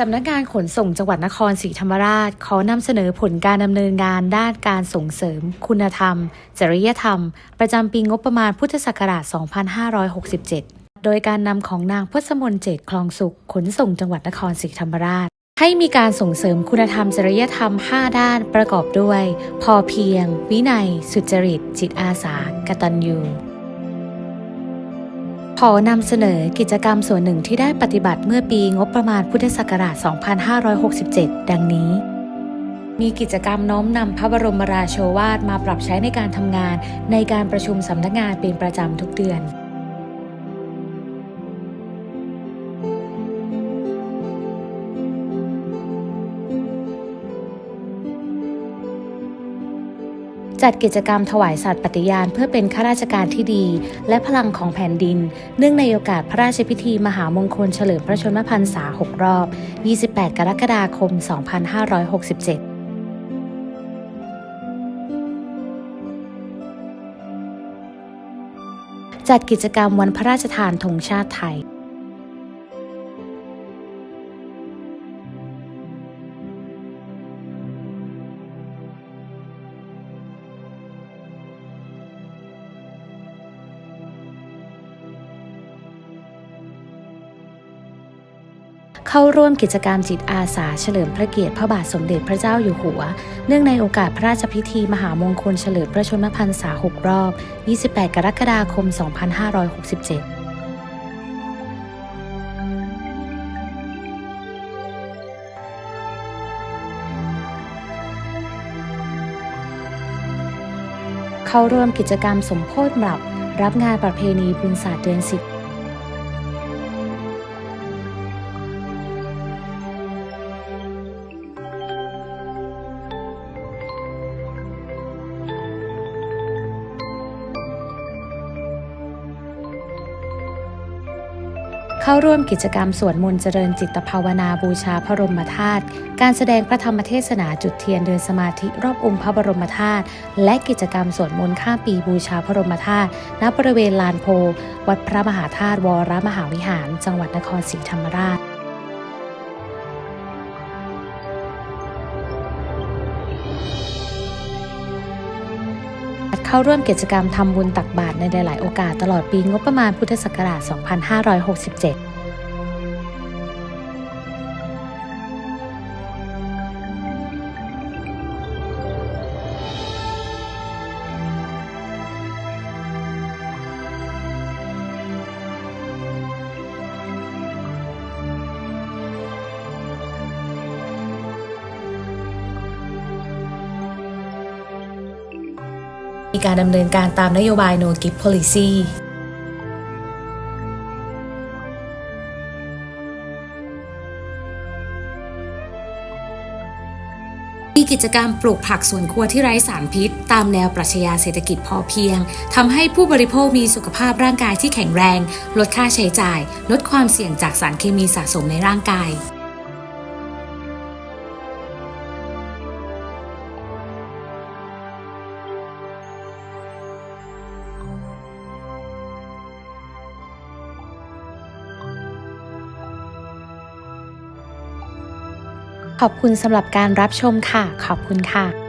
สำนักงานขนส่งจังหวัดนครศรีธรรมราช ขอนำเสนอผลการดำเนินงานด้านการส่งเสริม คุณธรรม จริยธรรม ประจำปีงบประมาณพุทธศักราช 2567 โดยการนำของนางพุทธมนเจตคลองสุข ขนส่งจังหวัดนครศรีธรรมราช ให้มีการส่งเสริมคุณธรรม จริยธรรม 5 ด้านประกอบด้วย พอเพียง วินัย สุจริต จิตอาสากตัญญู ขอนำเสนอกิจกรรมส่วนหนึ่งที่ได้ปฏิบัติเมื่อปีงบประมาณพุทธศักราช 2567 ดังนี้ มีกิจกรรมน้อมนำพระบรมราโชวาทมาปรับใช้ในการทำงานในการประชุมสำนักงานเป็นประจำทุกเดือน จัดกิจกรรมถวายสัตย์ปฏิญาณเพื่อเป็นข้าราชการที่ดี และพลังของแผ่นดิน เนื่องในโอกาสพระราชพิธีมหามงคลเฉลิมพระชนมพรรษา 6 รอบ 28 กรกฎาคม 2567จัดกิจกรรมวันพระราชทานธงชาติไทย เข้าร่วมกิจกรรมจิตอาสาเฉลิมพระเกียรติพระบาทสมเด็จพระเจ้าอยู่หัว เนื่องในโอกาสพระราชพิธีมหามงคลเฉลิมพระชนมพรรษา 6 รอบ 28 กรกฎาคม 2567เข้าร่วมกิจกรรมสมโพธิหลับ รับงานประเพณีบุญศาสตร์เดือนสิบ เข้าร่วมกิจกรรมสวดมนต์เจริญจิตภาวนาบูชาพระบรมธาตุ การแสดงพระธรรมเทศนาจุดเทียนเดินสมาธิรอบองค์พระบรมธาตุ และกิจกรรมสวดมนต์ข้ามปีบูชาพระบรมธาตุ ณ บริเวณลานโพ วัดพระมหาธาตุวรมหาวิหาร จังหวัดนครศรีธรรมราช เข้าร่วมกิจกรรมทำบุญตักบาตรในหลาย ๆ โอกาสตลอดปีงบประมาณพุทธศักราช 2567 มีการดำเนินการตามนโยบาย No Gift Policy มีกิจกรรมปลูกผักสวนครัวที่ไร้สารพิษ ตามแนวปรัชญาเศรษฐกิจพอเพียงทำให้ผู้บริโภคมีสุขภาพร่างกายที่แข็งแรง ลดค่าใช้จ่าย ลดความเสี่ยงจากสารเคมีสะสมในร่างกาย ขอบคุณสำหรับการรับชมค่ะ ขอบคุณค่ะ